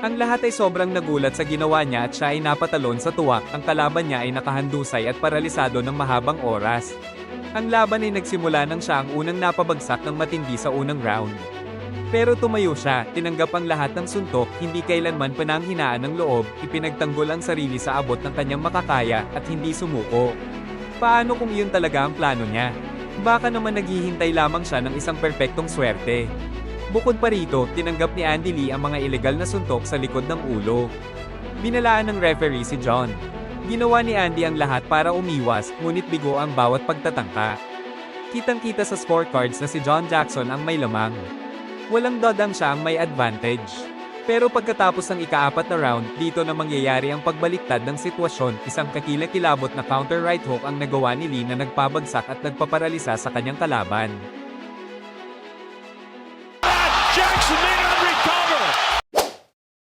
Ang lahat ay sobrang nagulat sa ginawa niya at siya ay napatalon sa tuwak, ang kalaban niya ay nakahandusay at paralisado ng mahabang oras. Ang laban ay nagsimula nang siya ang unang napabagsak ng matindi sa unang round. Pero tumayo siya, tinanggap ang lahat ng suntok, hindi kailanman pananghinaan ng loob, ipinagtanggol ang sarili sa abot ng kanyang makakaya, at hindi sumuko. Paano kung yun talaga ang plano niya? Baka naman naghihintay lamang siya ng isang perpektong swerte. Bukod pa rito, tinanggap ni Andy Lee ang mga ilegal na suntok sa likod ng ulo. Binalaan ng referee si John. Ginawa ni Andy ang lahat para umiwas, ngunit bigo ang bawat pagtatangka. Kitang-kita sa scorecards na si John Jackson ang may lamang. Walang dodang siya ang may advantage. Pero pagkatapos ng ikaapat na round, dito na mangyayari ang pagbaliktad ng sitwasyon, isang kakilakilabot na counter right hook ang nagawa ni Lee na nagpabagsak at nagpaparalisa sa kanyang kalaban.